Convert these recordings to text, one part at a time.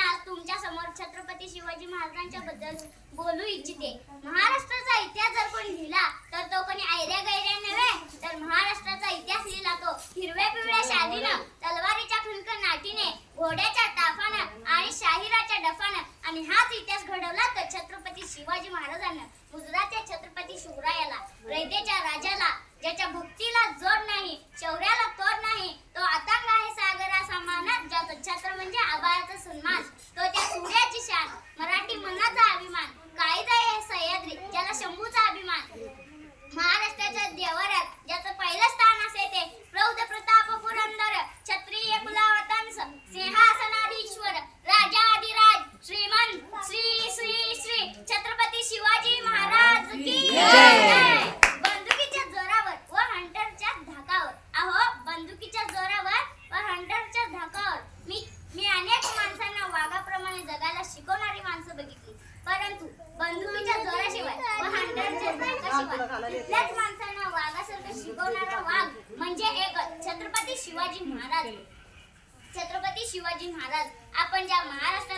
आज तुमच्यासमोर छत्रपती शिवाजी महाराजांच्या बद्दल बोलू इच्छिते. महाराष्ट्राचा इतिहास जर कोणी लिहिला तर तो कोणी आयऱ्या गैऱ्या नव्हे तर महाराष्ट्राचा इतिहास लिहिला तो हिरव्या पिवळ्या शालीनं तलवारीच्या खुनकर नाटीने घोड्याच्या ताफानं आणि शाहिराच्या डफानं. आणि हाच इतिहास घडवला तर छत्रपती शिवाजी महाराजांना गुजरातच्या छत्रपती शिवरायाला रयतेच्या राजाला ज्याच्या भक्तीला जोड नाही शौर्याला तोड नाही कुठल्याच वाघ म्हणजे छत्रपती शिवाजी महाराज. छत्रपती शिवाजी महाराज. आपण ज्या महाराष्ट्रात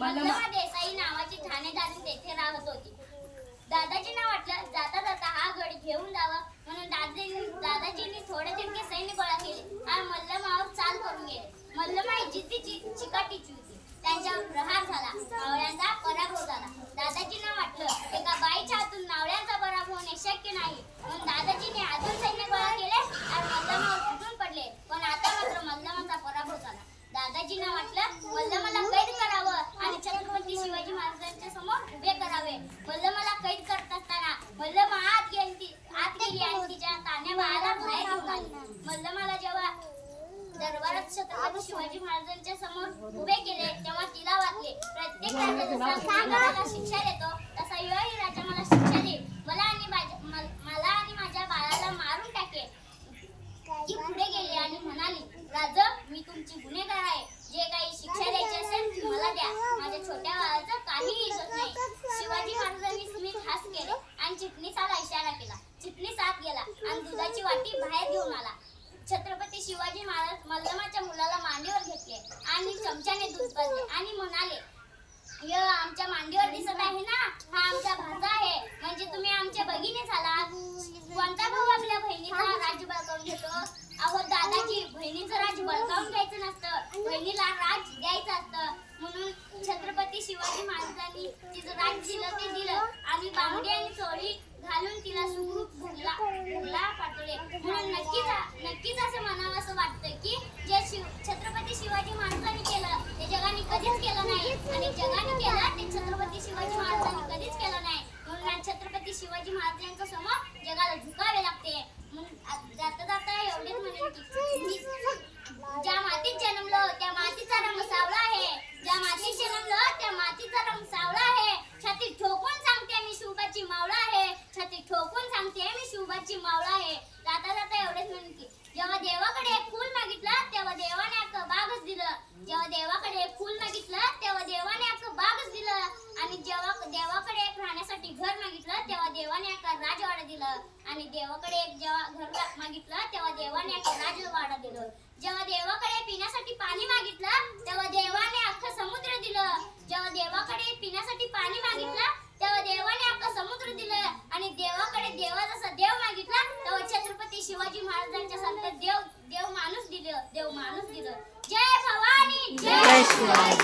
मल्लमा देसाई नावाची ठाणेदारून तेथे राहत होती. दादाजींना वाटलं जाता जाता हा गड घेऊन जावा. म्हणून दादाजी दादाजींनी थोडे तितके सैन्य गोळा केले. आणि मल्लमावर चाल करून गेले. मल्लमा ही चिकाटीची होती. त्यांच्यावर प्रहार झाला. नावळ्यांचा पराभव झाला. दादाजींना वाटलं एका बाईच्या हातून नावळ्यांचा पराभव होणे शक्य नाही. म्हणून दादाजीने अजून सैन्य गोळा केले आणि मल्लमावर तुटून पडले. पण आता मात्र मल्लमाचा पराभव झाला. दादाजींना वाटलं मल्लमाला मूर्ती शिवाजी महाराजांच्या समोर उभे करावे. मल्ल मला कैद करत असताना मल्ल आत गेली आत गेली आणि तिच्या ताण्या बाळाला बाहेर घेऊन मला जेव्हा दरबारात छत्रपती शिवाजी महाराजांच्या समोर उभे केले तेव्हा तिला वाटले प्रत्येक शिक्षा देतो? घेऊन आला छत्रपती शिवाजी महाराज मल्लमाच्या मुलाला मांडीवर घेतले आणि चमच्याने दूध पाजले आणि म्हणाले आमच्या मांडीवर दिसत आहे. Cuma. Yeah.